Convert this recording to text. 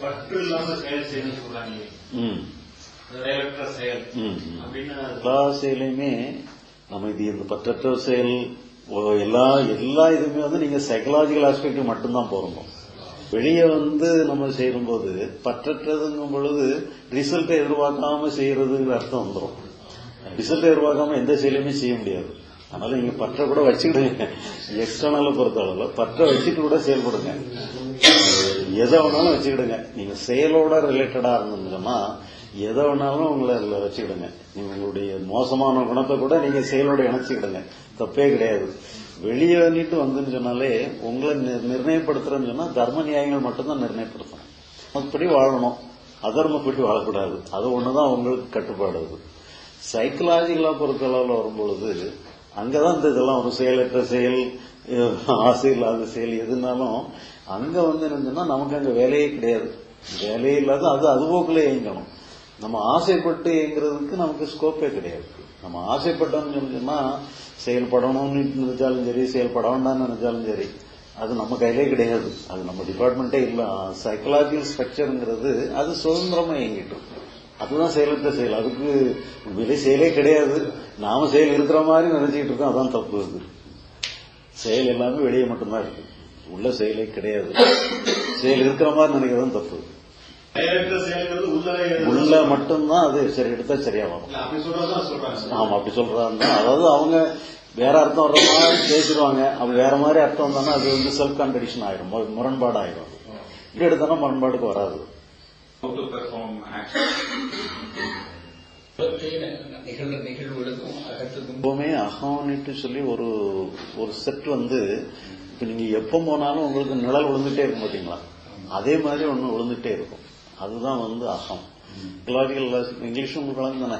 பற்று இல்லாம செயல் செய்யணும்னு சொல்றாங்க. செயல். அப்படின்னு நம்ம இது இந்த பற்றற்ற செயல் எல்லா எல்லா இதுவுமே வந்து நீங்க சைக்கலாஜிக்கல் ஆஸ்பெக்ட் மட்டும்தான் போறோம். வெளியே வந்து நம்ம செய்யும்போது பற்றற்றதுங்கும் பொழுது ரிசல்ட்டை எதிர்பார்க்காம செய்யறதுங்கிற அர்த்தம் வந்துடும் ரிசல்ட்டை எதிர்பார்க்காம எந்த செயலையுமே செய்ய முடியாது. அதனால நீங்க பற்ற கூட வச்சுக்கிடுங்க எக்ஸ்டர்னலை பொறுத்த அளவுல பற்ற வச்சுட்டு கூட செயல்படுங்க. எதை வேணாலும் வச்சுக்கிடுங்க. நீங்க செயலோட ரிலேட்டடா இருந்ததுன்னா எதை வேணாலும் உங்களை அதுல வச்சுக்கிடுங்க. நீங்க உங்களுடைய மோசமான குணத்தை கூட நீங்க செயலோட இணைச்சுக்கிடுங்க. தப்பே கிடையாது. வெளியே வந்துட்டு வந்துன்னு சொன்னாலே உங்களை நிர்ணயப்படுத்துறேன்னு சொன்னா தர்ம நியாயங்கள் மட்டும்தான் நிர்ணயப்படுத்தணும். அப்படி வாழணும். அதர்மப்படி வாழக்கூடாது. அது ஒண்ணுதான் உங்களுக்கு கட்டுப்பாடு. அது சைக்கலாஜிக்கலா பொறுத்த வரும்பொழுது அங்கதான் இந்த இதெல்லாம் ஒரு செயலற்ற செயல் ஆசை இல்லாத செயல் எதுனாலும் அங்க வந்து என்னன்னா நமக்கு அங்க வேலையே கிடையாது. வேலையே இல்லாத அது அதுபோக்கில் இயங்கணும். நம்ம ஆசைப்பட்டு இயங்குறதுக்கு நமக்கு ஸ்கோப்பே கிடையாது. நம்ம ஆசைப்பட்டோம்னு சொன்னா செயல்படணும்னு நினைச்சாலும் சரி செயல்பட வேண்டாம்னு நினைச்சாலும் சரி அது நம்ம கையிலே கிடையாது. அது நம்ம டிபார்ட்மெண்ட்டே இல்ல. சைக்கலாஜிக்கல் ஸ்ட்ரக்சருங்கிறது அது சுதந்திரமா இயங்கிட்டு இருக்கு. அதுதான் செயலற்ற செயல். அதுக்கு வெளி செயலே கிடையாது. நாம செயல் இருக்கிற மாதிரி நினைச்சிட்டு இருக்கோம். அதான் தப்பு அது. செயல் எல்லாமே வெளியே மட்டும்தான் இருக்கு. உள்ள செயலே கிடையாது. செயல் இருக்கிற மாதிரி நினைக்கிறதும் தப்பு. உள்ள மட்டும்தான் அது சரி எடுத்தா சரியா வரும் ஆமா அப்படி சொல்றாங்க அதாவது அவங்க வேற அர்த்தம் வர்ற மாதிரி பேசிடுவாங்க. அப்படி வேற மாதிரி அர்த்தம் வந்தாங்கன்னா அது வந்து செல்ஃப் கான்ட்ரடிக்ஷன் ஆயிரும். முரண்பாடு ஆயிரும் இப்படி எடுத்தோம்னா முரண்பாடுக்கு வராது. How to perform நிகழ்வுகளுக்கும் அகத்துக்கும் அகம்னுட்டு சொல்லி ஒரு ஒரு செட் வந்து இப்ப நீங்க எப்ப போனாலும் உங்களுக்கு நிழல் விழுந்துட்டே இருக்கும் பாத்தீங்களா? அதே மாதிரி ஒண்ணு விழுந்துட்டே இருக்கும். அதுதான் வந்து அகம். கிளாசிக்கல் இங்கிலீஷும் உங்களுக்கு தானே